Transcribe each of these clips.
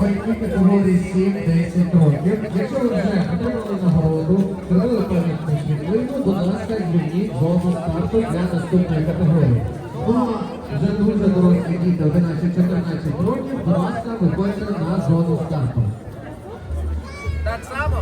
Шановні категорії 7-10 років, якщо ви вже отримали нагороду, зробили пам'ятну світлину, будь ласка, зверніть зону старту для наступної категорії. Ну, вже дуже дорослі діти 11-14 років, будь ласка, виходьте на зону старту. Так само?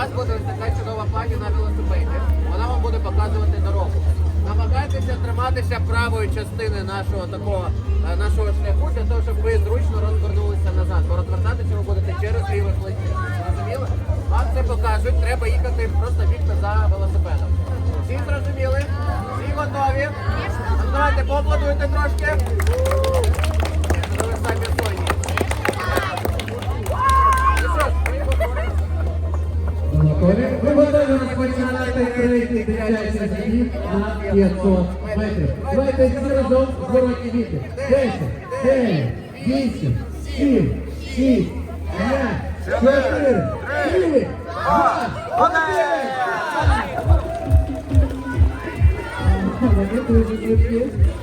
Вас буде ось така чудова пані на велосипеді. Вона вам буде показувати дорогу. Намагайтеся триматися правої частини нашого такого е, нашого шляху для того, щоб ви зручно розвернулися назад. Бо розвертатися ви будете через ліве плече. Зрозуміли? Вам це покажуть, треба їхати просто бігти за велосипедом. Всі зрозуміли? Всі готові? Ну, давайте поаплодуйте трошки. Ви готові розпочинати третій дитячий забіг на 500 метрів. Давайте всі разом зворотні віти. 10, 9, 8, 7, 6, 5, 4, 3, 2, 1. Вони.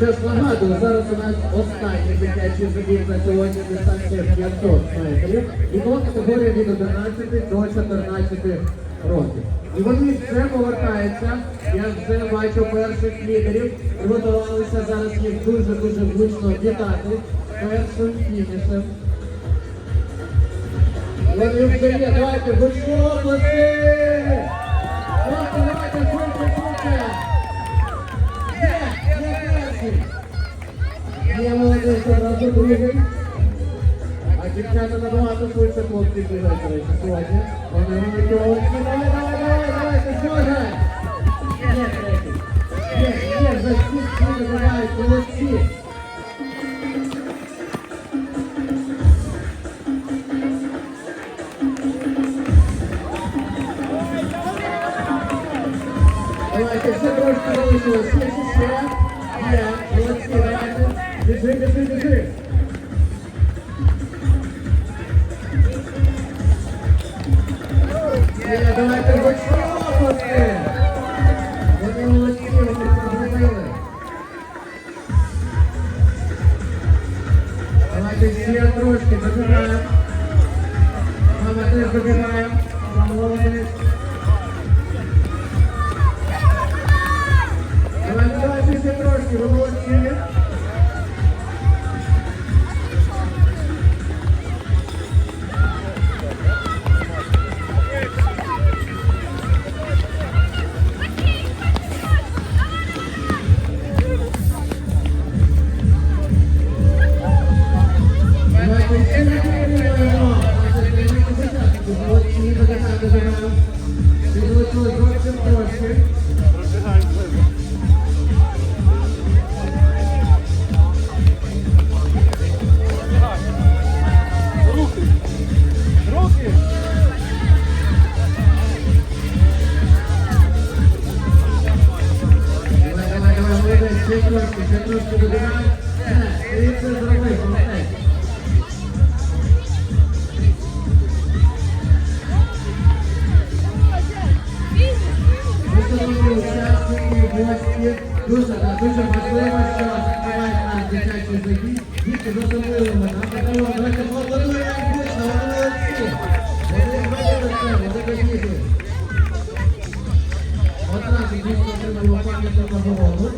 Це ж нагадую, зараз у нас останній дитячий забіг на сьогодні дистанція 500 метрів. І була категорія від 11 до 14 років. І вони вже повертаються. Я вже бачу перших лідерів. Приготувалися зараз їх дуже-дуже влучно вітати першим фінішем. Вони вже є. Давайте гучні області! Давайте, давайте, швидше, швидше! Одразу другий. А дівчата набагато швидше хлопці бігають, сьогодні. Вони молодці. Давай, давай, давай, давайте, сьогодні. Є третій. Є, є, молодці. Давайте, ще трошки залишилось. Ще, ще, ще. Є. Біжи, біжи, біжи. Давайте оплески. Вони це зробили. Давайте ще трошки добираємо. Мама теж добираємо. Трошки добирають. Все, і це зробив, молодець. Шановні учасники, гості, дуже, дуже важливо, що закривають наш дитячий забіг. Діти зрозуміли мене. Тому давайте поаплодуємо гучно, вони молодці. Вони зробили це, вони добігли. Одразу дійсно отримали пам'ятну нагороду.